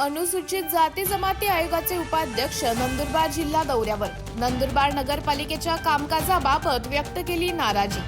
अनुसूचित जाती जमाती आयोगाचे उपाध्यक्ष नंदुरबार जिल्हा दौऱ्यावर. नंदुरबार नगरपालिकेच्या कामकाजाबाबत व्यक्त केली नाराजी.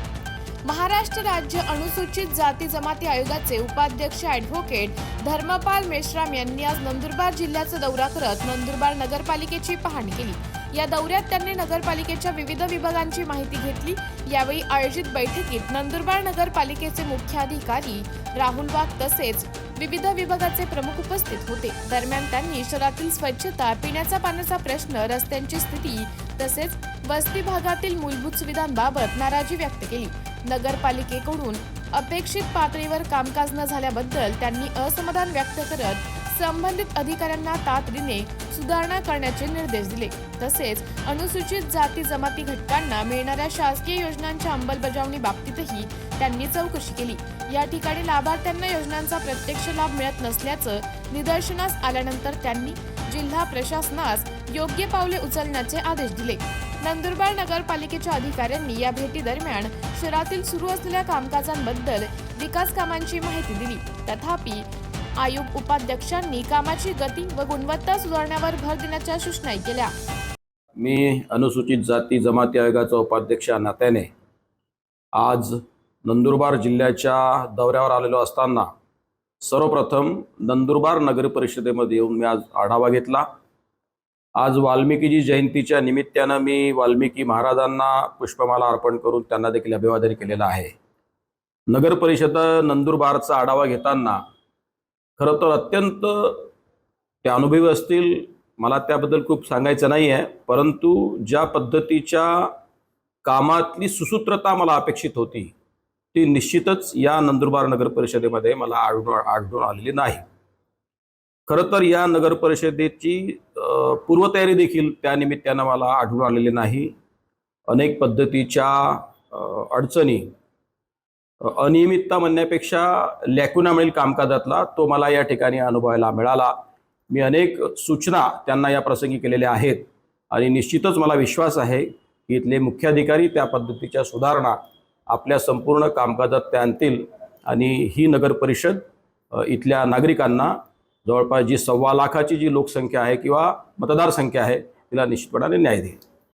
महाराष्ट्र राज्य अनुसूचित जाती जमाती आयोगाचे उपाध्यक्ष ॲडव्होकेट धर्मपाल मेश्राम यांनी आज नंदुरबार जिल्ह्याचा दौरा करत नंदुरबार नगरपालिकेची पाहणी केली. या दौऱ्यात त्यांनी नगरपालिकेच्या विविध विभागांची माहिती घेतली. यावेळी आयोजित बैठकीत नंदुरबार नगरपालिकेचे मुख्याधिकारी राहुल वाघ तसेच विविध विभागाचे प्रमुख उपस्थित होते. दरम्यान त्यांनी शहरातील स्वच्छता पिण्याचा पाण्याचा प्रश्न रस्त्यांची स्थिती तसेच वस्ती भागातील मूलभूत सुविधांबाबत नाराजी व्यक्त केली. नगरपालिकेकडून अपेक्षित पातळीवर कामकाज न झाल्याबद्दल त्यांनी असमाधान व्यक्त करत संबंधित अधिकाऱ्यांना तातडीने सुधारणा करण्याचे निर्देश दिले. तसेच अनुसूचित जाती जमाती घटकांना मिळणाऱ्या शासकीय योजनांच्या अंमलबजावणी बाबतीतही त्यांनी चौकशी केली. या ठिकाणी लाभार्थ्यांना योजनांचा प्रत्यक्ष लाभ मिळत नसल्याचं निदर्शनास आल्यानंतर त्यांनी जिल्हा प्रशासनास योग्य पावले उचलण्याचे आदेश दिले. नंदुरबार नगरपालिकेच्या अधिकाऱ्यांनी या भेटी दरम्यान शहरातील सुरू असलेल्या कामकाजांबद्दल विकास कामांची माहिती दिली. तथापि आयोग उपाध्यक्षांनी कामाची गती व गुणवत्ता सुधारण्यावर भर देण्याच्या सूचनाही केल्या. मी अनुसूचित जाती जमाती आयोगाचा उपाध्यक्ष नात्याने आज नंदुरबार जिल्ह्याच्या दौऱ्यावर आलेलो असताना सर्वप्रथम नंदुरबार नगर परिषदेमध्ये येऊन मी आज आढावा घेतला. आज वाल्मिकीजी जयंतीच्या निमित्तानं मी वाल्मिकी महाराजांना पुष्पमाला अर्पण करून त्यांना देखील अभिवादन केलेलं आहे. नगर परिषद नंदुरबारचा आढावा घेताना खरं तर अत्यंत ते अनुभवी असतील मला त्याबद्दल खूप सांगायचं नाही आहे परंतु ज्या पद्धतीच्या कामातली सुसूत्रता मला अपेक्षित होती ती निश्चितच या नंदुरबार नगर परिषदेमध्ये मला आढळून आढळून आलेली नाही. खरं तर या नगर परिषदेची पूर्वतयारी देखील त्या निमित्तानं मला आढळून आलेली नाही. अनेक पद्धतीच्या अडचणी अनियमितता म्हणण्यापेक्षा लॅकुना मिळेल कामकाजातला तो मला या ठिकाणी अनुभवायला मिळाला. मी अनेक सूचना त्यांना या प्रसंगी केलेल्या आहेत आणि निश्चितच मला विश्वास आहे की इथले मुख्याधिकारी त्या पद्धतीच्या सुधारणा आपल्या संपूर्ण कामकाजात त्या आणतील आणि ही नगर परिषद इथल्या नागरिकांना जवळपास जी सव्वा लाखाची जी लोकसंख्या आहे किंवा मतदारसंख्या आहे तिला निश्चितपणाने न्याय देईल.